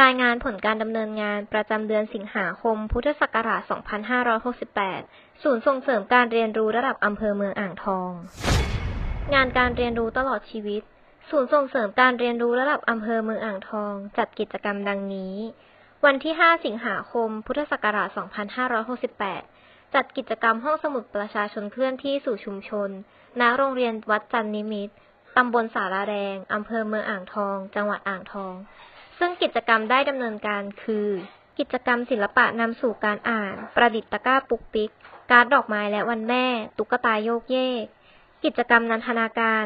รายงานผลการดำเนินงานประจำเดือนสิงหาคม พุทธศักราช 2568 ศูนย์ส่งเสริมการเรียนรู้ระดับอำเภอเมืองอ่างทอง งานการเรียนรู้ตลอดชีวิต ศูนย์ส่งเสริมการเรียนรู้ระดับอำเภอเมืองอ่างทอง จัดกิจกรรมดังนี้ วันที่ 5 สิงหาคม พุทธศักราช 2568 จัดกิจกรรมห้องสมุดประชาชนเคลื่อนที่สู่ชุมชน ณ โรงเรียนวัดจันนิมิตรตำบลสาราแดง อำเภอเมืองอ่างทอง จังหวัดอ่างทอง ซึ่งกิจกรรมได้ดำเนินการคือ กิจกรรมศิลปะนำสู่การอ่าน ประดิษฐ์ตะกร้าปุกปิก การดดอกไม้และวันแม่ ตุ๊กตาโยกเยก กิจกรรมนันทนาการ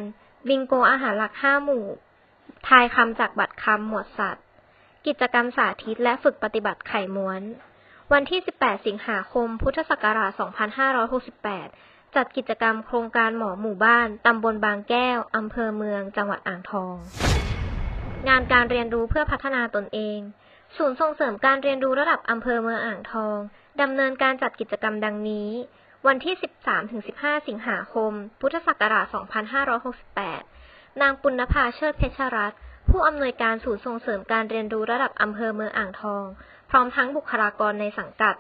บิงโกอาหารหลักห้าหมู่ ทายคำจากบัตรคำหมวดสัตว์ กิจกรรมสาธิตและฝึกปฏิบัติไข่ม้วน วันที่ 18 สิงหาคม พุทธศักราช 2568 จัดกิจกรรมโครงการหมอหมู่บ้าน ตำบลบางแก้ว อำเภอเมือง จังหวัดอ่างทอง งานการเรียนรู้เพื่อพัฒนาตนเอง ศูนย์ส่งเสริมการเรียนรู้ระดับอำเภอเมืองอ่างทอง ดำเนินการจัดกิจกรรมดังนี้ วันที่ 13-15 สิงหาคม พุทธศักราช 2568 นางปุณภาเชิดเพชรรัตน์ผู้อำนวยการศูนย์ส่งเสริมการเรียนรู้ระดับอำเภอเมืองอ่างทอง พร้อมทั้งบุคลากรในสังกัด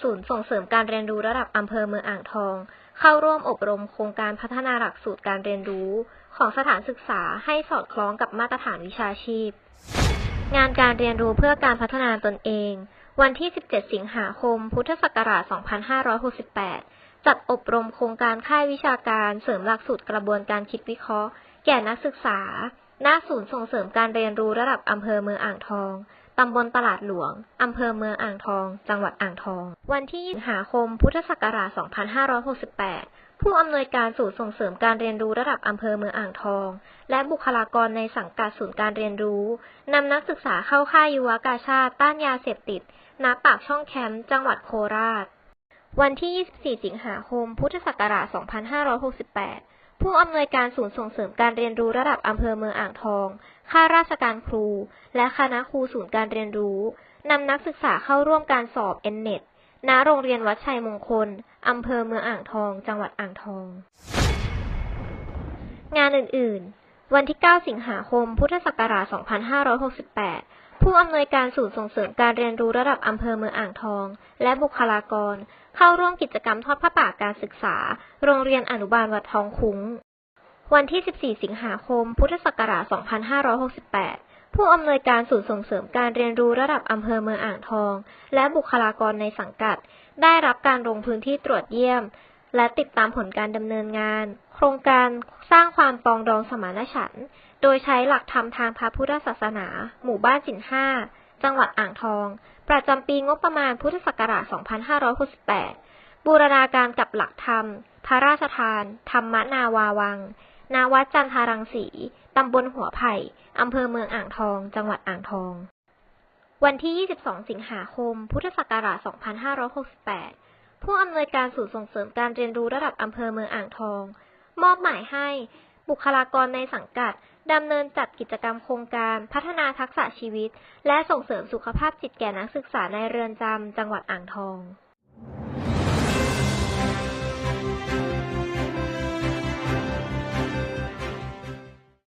ศูนย์ส่งเสริมการเรียนรู้ระดับอำเภอเมืองอ่างทอง เข้าร่วมอบรมโครงการพัฒนาหลักสูตรการเรียนรู้ ของสถานศึกษาให้สอดคล้องกับมาตรฐานวิชาชีพ งานการเรียนรู้เพื่อการพัฒนาตนเอง วันที่ 17 สิงหาคม พุทธศักราช 2568 จัดอบรมโครงการค่ายวิชาการเสริมหลักสูตรกระบวนการคิดวิเคราะห์ แก่นักศึกษาณศูนย์ส่งเสริมการเรียนรู้ระดับอำเภอเมืองอ่างทอง ตำบลตลาดหลวง อำเภอเมืองอ่างทอง จังหวัดอ่างทอง วันที่สิงหาคม พุทธศักราช 2568 ผู้อำนวยการศูนย์ส่งเสริมการเรียนรู้ระดับอำเภอเมืองอ่างทอง และบุคลากรในสังกัดศูนย์การเรียนรู้ นำนักศึกษาเข้าค่ายยุวกาชาติต้านยาเสพติด ณ ปากช่องแคมป์ จังหวัดโคราช วันที่ 24 สิงหาคม พุทธศักราช 2568 ผู้อำนวยการศูนย์ส่งเสริมการเรียนรู้ระดับอำเภอเมืองอ่างทอง ข้าราชการครู และคณะครูศูนย์การเรียนรู้นำนักศึกษาเข้าร่วมการสอบ N-NET ณโรงเรียนวัดชัยมงคล อำเภอเมืองอ่างทอง จังหวัดอ่างทอง งานอื่น ๆ วันที่ 9 สิงหาคม พุทธศักราช 2568 ผู้อำนวยการศูนย์ส่งเสริมการเรียนรู้ระดับอำเภอเมืองอ่างทอง และบุคลากร เข้าร่วมกิจกรรมทอดผ้าป่าการศึกษา โรงเรียนอนุบาลวัดทองคุ้ง วันที่ 14 สิงหาคม พุทธศักราช 2568 ผู้อำนวยการศูนย์ส่งเสริมการเรียนรู้ระดับอำเภอเมืองอ่างทอง และบุคลากรในสังกัด ได้รับการลงพื้นที่ตรวจเยี่ยม และติดตามผลการดำเนินงาน โครงการสร้างความปองดองสมานฉันท์โดยใช้หลักธรรมทางพระพุทธศาสนา หมู่บ้านสินห้าจังหวัดอ่างทอง ประจำปีงบประมาณพุทธศักราช 2568 บูรณาการกับหลักธรรม พระราชทาน ธรรมนาวาวัง นาวัดจันทารังสี ตำบลหัวไผ่ อำเภอเมืองอ่างทอง จังหวัดอ่างทอง วันที่ 22 สิงหาคม พุทธศักราช 2568 ผู้อำนวยการศูนย์ส่งเสริมการเรียนรู้ระดับอำเภอเมืองอ่างทอง มอบหมายให้ บุคลากรในสังกัดดำเนินจัดกิจกรรมโครงการพัฒนาทักษะชีวิต และส่งเสริมสุขภาพจิตแก่นักศึกษาในเรือนจำจังหวัดอ่างทอง